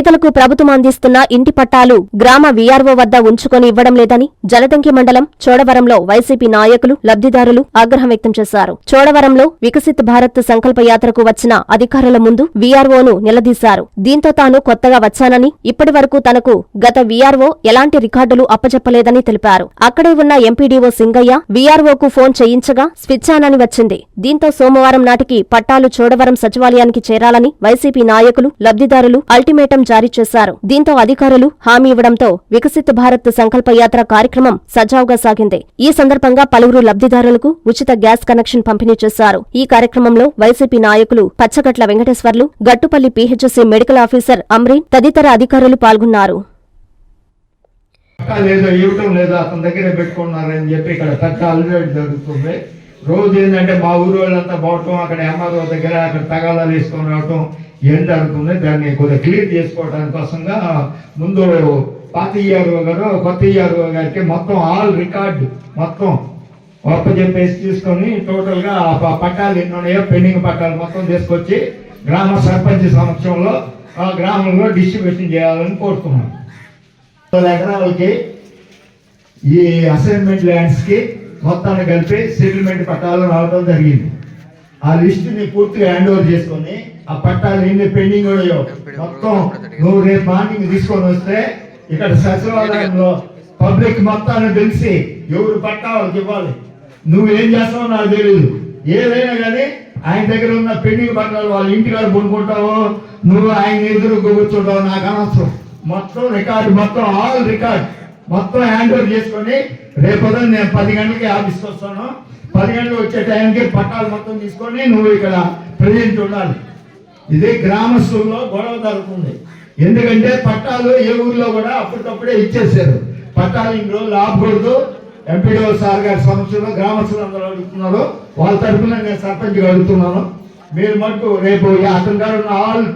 పేదలకు ప్రభుత్వం అందిస్తున్న ఇంటి పట్టాలు గ్రామ వీఆర్ఓ వద్ద ఉంచుకొని ఇవ్వడం లేదని జలదంకి మండలం చోడవరంలో వైసీపీ నాయకులు లబ్ధిదారులు ఆగ్రహం వ్యక్తం చేశారు. చోడవరంలో వికసిత్ భారత్ సంకల్ప యాత్రకు వచ్చిన అధికారుల ముందు వీఆర్ఓను నిలదీశారు. దీంతో తాను కొత్తగా వచ్చానని ఇప్పటి వరకు తనకు గత వీఆర్ఓ ఎలాంటి రికార్డులు అప్పచెప్పలేదని తెలిపారు. అక్కడే ఉన్న ఎంపీడీఓ సింగయ్య వీఆర్ఓకు ఫోన్ చేయించగా స్విచ్ ఆన్ అని వచ్చింది. దీంతో సోమవారం నాటికి పట్టాలు చోడవరం సచివాలయానికి చేరాలని వైసీపీ నాయకులు లబ్దిదారులు అల్టిమేటం జారీ చేశారు. దీంతో అధికారులు హామీ ఇవ్వడంతో వికసిత భారత్ సంకల్ప యాత్ర కార్యక్రమం సజావుగా సాగింది. ఈ సందర్భంగా పలువురు లబ్దిదారులకు ఉచిత గ్యాస్ కనెక్షన్ పంపిణీ చేశారు. ఈ కార్యక్రమంలో వైసీపీ నాయకులు Pachchagatla Venkateswarlu Gattupalli PHC medical officer Amreen తదితర అధికారులు పాల్గొన్నారు. లేదో ఇవ్వటం లేదో అతని దగ్గరే పెట్టుకున్నారని చెప్పి ఇక్కడ పెద్ద అల్లుడు జరుగుతుంది. రోజు ఏంటంటే మా ఊరు వాళ్ళంతా పోవటం అక్కడ ఎంఆర్ఓ దగ్గర అక్కడ తగాదాలు తీసుకొని రావటం ఏం జరుగుతుంది దాన్ని కొద్దిగా క్లియర్ చేసుకోవడానికి కోసంగా ముందు పాత ఈఆర్ఓ గారు కొత్త ఈఆర్ఓ గారికి మొత్తం ఆల్ రికార్డ్ మొత్తం ఒప్ప చెప్పేసి తీసుకొని టోటల్గా ప- పట్టాలు ఎన్ని ఉన్నాయో పెండింగ్ పట్టాలు మొత్తం తీసుకొచ్చి గ్రామ సర్పంచ్ సమక్షంలో ఆ గ్రామంలో డిస్ట్రిబ్యూషన్ చేయాలని కోరుతున్నాను వందల ఎకరాలకి ఈ అసైన్మెంట్ ల్యాండ్స్కి మొత్తాన్ని కలిపి సెటిల్మెంట్ పట్టాలు రావడం జరిగింది. ఆ లిస్టుని పూర్తిగా హ్యాండ్ ఓవర్ చేసుకొని ఆ పట్టాలు ఎన్ని పెండింగ్ ఉన్నాయో? మొత్తం నువ్వు రేపు మార్నింగ్ తీసుకొని వస్తే ఇక్కడ సచివాలయంలో పబ్లిక్ మొత్తాన్ని తెలిసి ఎవరు పట్టా వాళ్ళకి ఇవ్వాలి. నువ్వేం చేస్తావో నాకు తెలియదు ఏదైనా కానీ ఆయన దగ్గర ఉన్న పెండింగ్ పట్టాలు వాళ్ళ ఇంటికాడ కొనుక్కుంటావో నువ్వు ఆయన ఎదురు కూర్చుంటావు నాకు అనవసరం. మొత్తం రికార్డు మొత్తం ఆల్ రికార్డ్. మొత్తం హ్యాండ్ ఓవర్ చేసుకొని రేపు ఉదయం నేను పది గంటలకి ఆఫీస్కి వస్తాను. పది గంటలకు వచ్చే టైంకి పట్టాలు మొత్తం తీసుకొని నువ్వు ఇక్కడ ప్రజెంట్ ఉండాలి. ఇది గ్రామస్తుల్లో గొడవ జరుగుతుంది. ఎందుకంటే పట్టాలు ఏ ఊర్లో కూడా అప్పటికప్పుడే ఇచ్చేసారు పట్టాలు ఇన్ని రోజులు ఆపకూడదు. ఎంపీడీఓ సార్ గారి సమక్షంలో గ్రామస్తులు అందరూ అడుగుతున్నారు. వాళ్ళ తరఫున నేను సర్పంచ్గా అడుగుతున్నాను. మీరు మటుకు రేపు అతని గారు ఉన్న ఆల్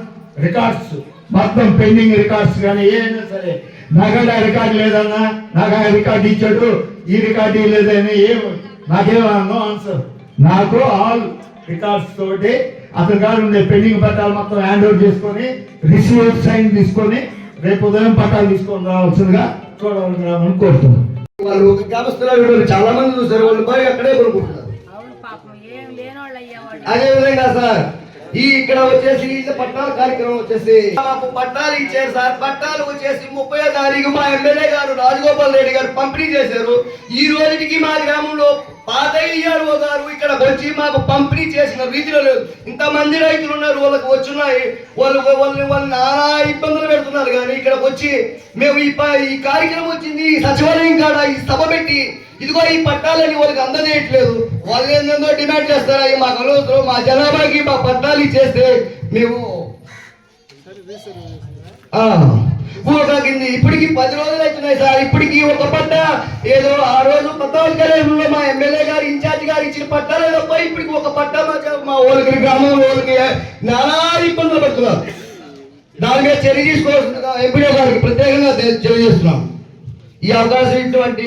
రికార్డ్స్ మొత్తం పెండింగ్ రికార్డ్స్ కానీ ఏదైనా సరే నాకంటే ఆ రికార్డు లేదన్నా నాకు ఆ రికార్డు ఇచ్చాడు ఈ రికార్డు లేదని ఏం నాకేమో నో ఆన్సర్. నాకు ఆల్ రికార్డ్స్ తోటి అతని గారు ఉండే పెండింగ్ పట్టాలు మొత్తం హ్యాండ్ ఓవర్ చేసుకొని రిసీవ్ సైన్ తీసుకొని రేపు ఉదయం పట్టాలు తీసుకొని రావాల్సిందిగా చూడవలసిన కోరుతున్నాను వాళ్ళు ఒక గ్రామస్తుల చాలా మంది చూసారు వాళ్ళు పోయి అక్కడే కొనుక్కుంటున్నారు. అదే విధంగా సార్ ఈ ఇక్కడ వచ్చేసి ఈ పట్టాల కార్యక్రమం వచ్చేసి మాకు పట్టాలు ఇచ్చారు సార్. పట్టాలు వచ్చేసి ముప్పై తారీఖు మా ఎమ్మెల్యే గారు రాజగోపాల్ రెడ్డి గారు పంపిణీ చేశారు. ఈ రోజుకి మా గ్రామంలో పాతయ్యారు గారు ఇక్కడ వచ్చి మాకు పంపిణీ చేసిన రీతిలో లేదు. ఇంతమంది రైతులు ఉన్నారు వాళ్ళకి వచ్చున్నాయి. వాళ్ళు వాళ్ళని వాళ్ళు నానా ఇబ్బందులు పెడుతున్నారు. కానీ ఇక్కడ వచ్చి మేము ఈ ఈ కార్యక్రమం వచ్చింది ఈ సచివాలయం కాడ ఈ సభ పెట్టి ఇదిగో ఈ పట్టాలని వాళ్ళకి అందజేయట్లేదు. వాళ్ళు ఏందో డిమాండ్ చేస్తారు? అవి మాకు అనవసరం. మా జనాభాకి మా పట్టాలు ఇచ్చేస్తే మేము ఆ, ఇప్పటికి పది రోజులు అవుతున్నాయి సార్. ఇప్పటికి ఒక పట్ట. ఏదో ఆ రోజు పద్నాలుగు మా ఎమ్మెల్యే గారు ఇన్ఛార్జ్ గారు ఇచ్చిన పట్టాలే తప్ప ఇప్పటికి ఒక పట్ట మా మా వాళ్ళకి గ్రామం వాళ్ళకి నానా ఇబ్బందులు పడుతున్నారు. దాని మీద చర్య తీసుకోవాల్సిన ఎంపీడీ గారికి ప్రత్యేకంగా తెలియజేస్తున్నాం. ఈ అవకాశం ఇటువంటి